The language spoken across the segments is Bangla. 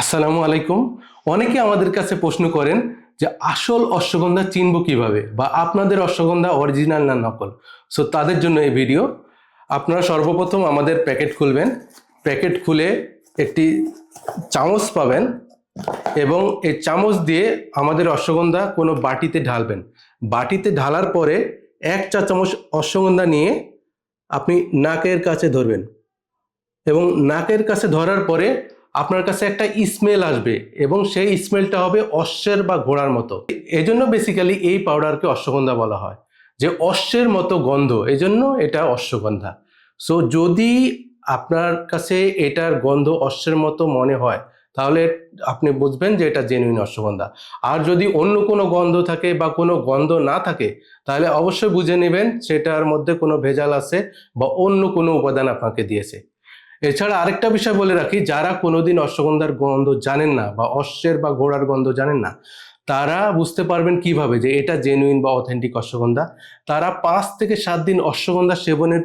আসসালামু আলাইকুম। অনেকে আমাদের কাছে প্রশ্ন করেন যে আসল অশ্বগন্ধা চিনব কীভাবে বা আপনাদের অশ্বগন্ধা অরিজিনাল না নকল? সো তাদের জন্য এই ভিডিও আপনারা সর্বপ্রথম আমাদের প্যাকেট খুলবেন। প্যাকেট খুলে একটি চামচ পাবেন এবং এই চামচ দিয়ে আমাদের অশ্বগন্ধা কোনো বাটিতে ঢালবেন। বাটিতে ঢালার পরে এক চা চামচ অশ্বগন্ধা নিয়ে আপনি নাকের কাছে ধরবেন এবং নাকের কাছে ধরার পরে আপনার কাছে একটা স্মেল আসবে এবং সেই স্মেলটা হবে অশ্বের বা ঘোড়ার মতো। এই জন্য বেসিক্যালি এই পাউডারকে অশ্বগন্ধা বলা হয়। যে অশ্বের মতো গন্ধ এই জন্য এটা অশ্বগন্ধা। সো যদি আপনার কাছে এটার গন্ধ অশ্বের মতো মনে হয়, তাহলে আপনি বুঝবেন যে এটা জেনুইন অশ্বগন্ধা। আর যদি অন্য কোনো গন্ধ থাকে বা কোনো গন্ধ না থাকে, তাহলে অবশ্যই বুঝে নেবেন সেটার মধ্যে কোনো ভেজাল আছে বা অন্য কোনো উপাদান আপনাকে দিয়েছে। এছাড়া আরেকটা বিষয় বলে রাখি, যারা কোনোদিন অশ্বগন্ধার গন্ধ জানেন না বা অশ্বের বা ঘোড়ার গন্ধ জানেন না, তারা বুঝতে পারবেন কীভাবে যে এটা জেনুইন বা অথেন্টিক অশ্বগন্ধা। তারা পাঁচ থেকে সাত দিন অশ্বগন্ধা সেবনের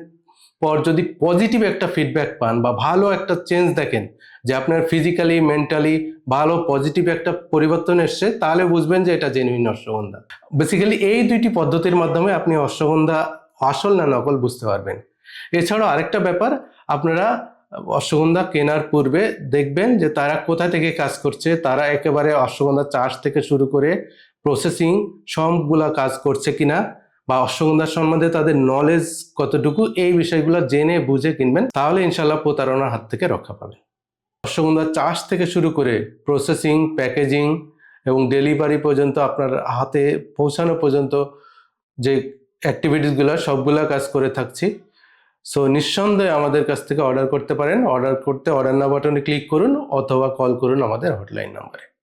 পর যদি পজিটিভ একটা ফিডব্যাক পান বা ভালো একটা চেঞ্জ দেখেন, যে আপনার ফিজিক্যালি মেন্টালি ভালো পজিটিভ একটা পরিবর্তন এসছে, তাহলে বুঝবেন যে এটা জেনুইন অশ্বগন্ধা। বেসিক্যালি এই দুইটি পদ্ধতির মাধ্যমে আপনি অশ্বগন্ধা আসল না নকল বুঝতে পারবেন। এছাড়াও আরেকটা ব্যাপার, আপনারা অশ্বগন্ধা কেনার পূর্বে দেখবেন যে তারা কোথা থেকে কাজ করছে, তারা একেবারে অশ্বগন্ধা চাষ থেকে শুরু করে প্রসেসিং সবগুলা কাজ করছে কিনা বা অশ্বগন্ধা সম্বন্ধে তাদের নলেজ কতটুকু, এই বিষয়গুলো জেনে বুঝে কিনবেন, তাহলে ইনশাল্লাহ প্রতারণার হাত থেকে রক্ষা পাবেন। অশ্বগন্ধা চাষ থেকে শুরু করে প্রসেসিং প্যাকেজিং এবং ডেলিভারি পর্যন্ত আপনার হাতে পৌঁছানো পর্যন্ত যে অ্যাক্টিভিটিসগুলো সবগুলা কাজ করে থাকছি। সো নিঃসন্দেহে আমাদের কাছ থেকে অর্ডার করতে পারেন। অর্ডার করতে অর্ডার না বাটনে ক্লিক করুন অথবা কল করুন আমাদের হটলাইন নাম্বারে